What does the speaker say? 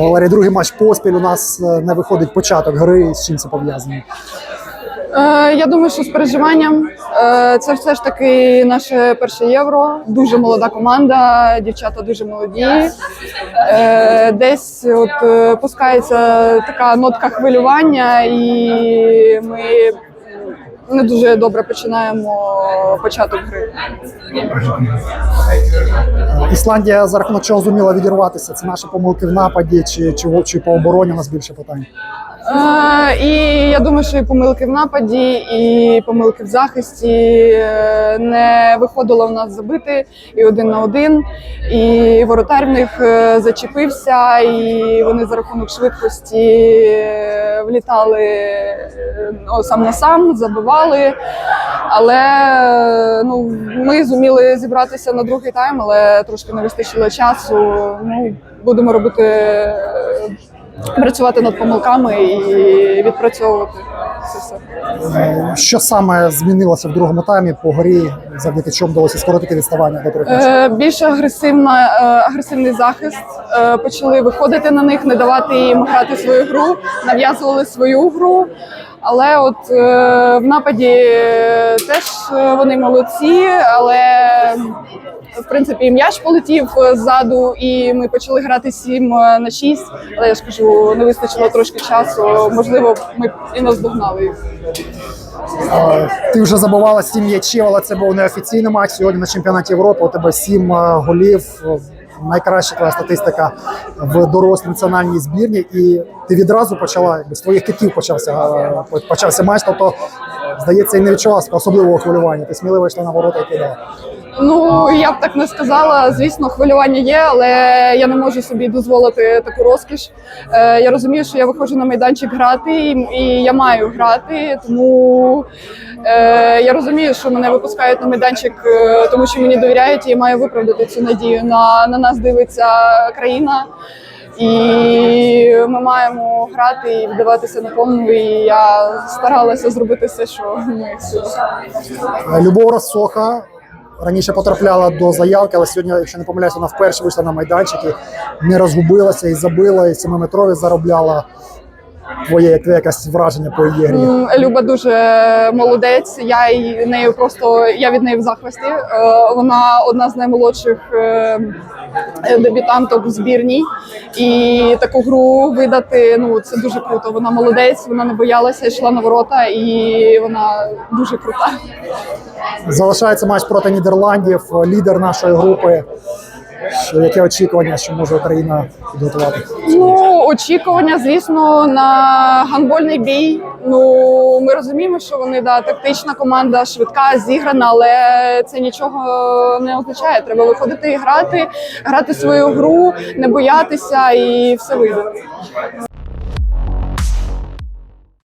Валерій, другий матч поспіль. У нас е, не виходить початок гри. З чим це пов'язано? Е, я думаю, що з переживанням Е, це все ж таки наше перше євро. Дуже молода команда, дівчата дуже молоді. Десь от пускається така нотка хвилювання, і ми не дуже добре починаємо початок гри. Ісландія за рахунок чого зуміла відірватися. Це наші помилки в нападі, чи, чи, чи по обороні у нас більше питань. І я думаю, що і помилки в нападі, і помилки в захисті е, не виходило в нас забити і один на один. І воротар в них е, зачепився, і вони за рахунок швидкості е, влітали сам на сам, забивали. Але ну, ми зуміли зібратися на другий тайм, але трошки не вистачило часу. Ну, будемо робити. Працювати над помилками і відпрацьовувати це все. Що саме змінилося в другому таймі по грі, завдяки чому вдалося скоротити відставання до? Е, більш агресивна, е, агресивний захист. Е, почали виходити на них, не давати їм грати свою гру, нав'язували свою гру. Але от е, в нападі теж вони молодці, але в принципі м'яч полетів е, ззаду, і ми почали грати 7 на 6. Але я ж кажу, не вистачило трошки часу. Можливо, ми і наздогнали. Е, Ти вже забувала сім м'ячів, але це був неофіційний матч. Сьогодні на чемпіонаті Європи у тебе сім е, голів. Е, Найкраща твоя статистика в дорослій національній збірні, і ти відразу почала з твоїх китів почався е, почався матч. Тобто, здається, і не відчувала особливого хвилювання. Ти сміливо йшла на ворота і кидала. Ну я б так не сказала. Звісно, хвилювання є, але я не можу собі дозволити таку розкіш. Е, я розумію, що я виходжу на майданчик грати, і, я маю грати. Тому е, я розумію, що мене випускають на майданчик, е, тому що мені довіряють, і я маю виправдати цю надію. На, на нас дивиться країна. І ми маємо грати і вдаватися на повну. І я старалася зробити все, що в моїх силах. Е, Любов Росоха раніше потрапляла до заявки, але сьогодні, якщо не помиляюся, вона вперше вийшла на майданчики, не розгубилася і забила, і семиметрові заробляла. Твоє якесь враження по її грі. Люба дуже молодець. Я й- нею просто я від неї в захвасті. Е, Вона одна з наймолодших е, дебютанток в збірній, і таку гру видати. Ну це дуже круто. Вона молодець, вона не боялася, йшла на ворота, і вона дуже крута. Залишається матч проти Нідерландів, лідер нашої групи. Яке очікування, що може Україна підготувати? Ну, очікування, звісно, на гандбольний бій. Ну, ми розуміємо, що вони да, тактична команда, швидка, зіграна, але це нічого не означає. Треба виходити і грати, грати свою гру, не боятися, і все вийде.